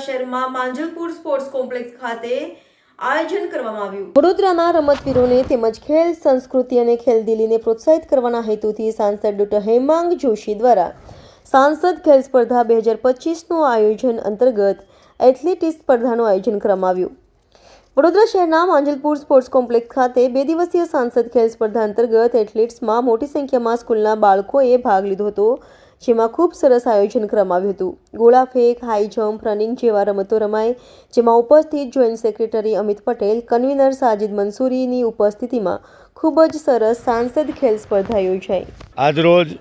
શહેરમાં Manjalpur sports complex ખાતે આયોજન કરવામાં આવ્યું. વડોદરાના રમતવીરોને તેમજ ખેલ, સંસ્કૃતિ અને ખેલદિલીને પ્રોત્સાહિત કરવાના હેતુથી સાંસદ ડોક્ટર હેમાંગ જોશી દ્વારા સાંસદ ખેલ સ્પર્ધા બે હજાર પચીસનું આયોજન અંતર્ગત એથ્લેટિક્સ સ્પર્ધાનું આયોજન કરવામાં આવ્યું. વડોદરા શહેરના માંજલપુર સ્પોર્ટ્સ કોમ્પ્લેક્સ ખાતે બે દિવસીય સાંસદ ખેલ સ્પર્ધા અંતર્ગત એથ્લેટ્સમાં મોટી સંખ્યામાં સ્કૂલના બાળકોએ ભાગ લીધો હતો. જેમાં ખૂબ સરસ આયોજન કરવામાં હતું. ગોળા ફેંક, હાઈ જમ્પ, રનિંગ જેવા રમતો રમાય, જેમાં ઉપસ્થિત joint secretary Amit Patel, convener Sajid મંસૂરીની ઉપસ્થિતિમાં ખૂબ જ સરસ સાંસદ ખેલ સ્પર્ધા યોજાઈ. આજરોજ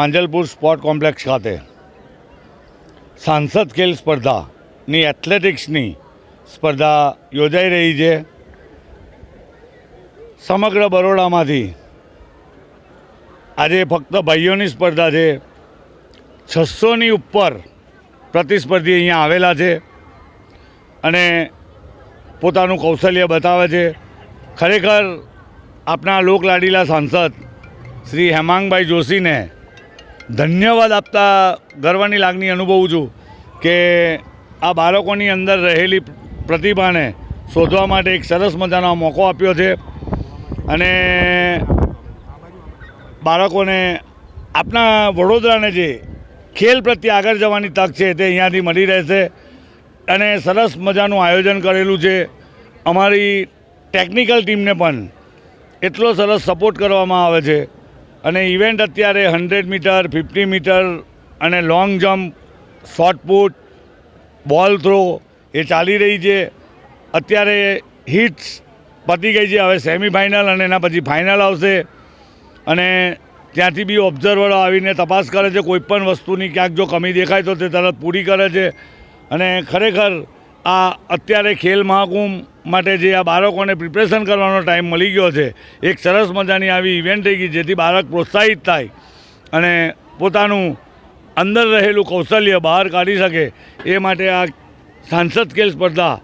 માંજલપુર સ્પોર્ટ કોમ્પ્લેક્સ ખાતે સાંસદ ખેલ સ્પર્ધાની એથ્લેટિક્સની સ્પર્ધા યોજાઈ રહી છે. સમગ્ર બરોડામાંથી આજે ફક્ત ભાઈઓની સ્પર્ધા છે. છસોની ઉપર પ્રતિસ્પર્ધી અહીંયા આવેલા છે અને પોતાનું કૌશલ્ય બતાવે છે. ખરેખર આપણા લોકલાડીલા સાંસદ શ્રી હેમાંગભાઈ જોશીને ધન્યવાદ આપતા ગર્વની લાગણી અનુભવું છું કે આ બાળકોની અંદર રહેલી પ્રતિભાને શોધવા માટે એક સરસ મજાનો મોકો આપ્યો છે. અને બાળકોને આપણા વડોદરાને જે ખેલ પ્રત્યે આગળ જવાની તક છે તે અહીંયાથી મળી રહેશે. અને સરસ મજાનું આયોજન કરેલું છે. અમારી ટેકનિકલ ટીમને પણ એટલો સરસ સપોર્ટ કરવામાં આવે છે. અને ઇવેન્ટ અત્યારે હંડ્રેડ મીટર, ફિફ્ટી મીટર અને long jump shotput ball throw એ ચાલી રહી છે. અત્યારે હિટ્સ પતી ગઈ છે. હવે સેમિફાઇનલ અને એના પછી ફાઇનલ આવશે. અને ત્યાંથી બી ઓબ્ઝર્વરો આવીને તપાસ કરે છે, કોઈપણ વસ્તુની ક્યાંક જો કમી દેખાય તો તે તરત પૂરી કરે છે. અને ખરેખર આ અત્યારે ખેલ મહાકુંભ માટે જે આ બાળકોને પ્રિપરેશન કરવાનો ટાઈમ મળી ગયો છે, એક સરસ મજાની આવી ઇવેન્ટ થઈ ગઈ જેથી બાળક પ્રોત્સાહિત થાય અને પોતાનું અંદર રહેલું કૌશલ્ય બહાર કાઢી શકે એ માટે આ સાંસદ ખેલ સ્પર્ધા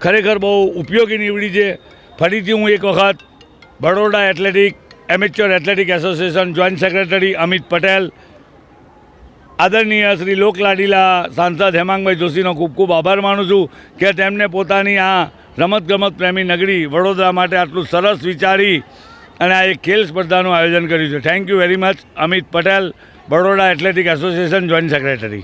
ખરેખર બહુ ઉપયોગી નીવડી છે. ફરીથી હું એક વખત Baroda athletic amateur athletic association joint secretary Amit Patel આદરણીય શ્રી લોકલાડીલા સાંસદ હેમાંગભાઈ જોશીનો ખૂબ ખૂબ આભાર માનું છું કે તેમને પોતાની આ રમતગમત પ્રેમી નગરી વડોદરા માટે આટલું સરસ વિચારી અને આ એક ખેલ સ્પર્ધાનું આયોજન કર્યું છે. Thank you very much Amit Patel Baroda athletic association joint secretary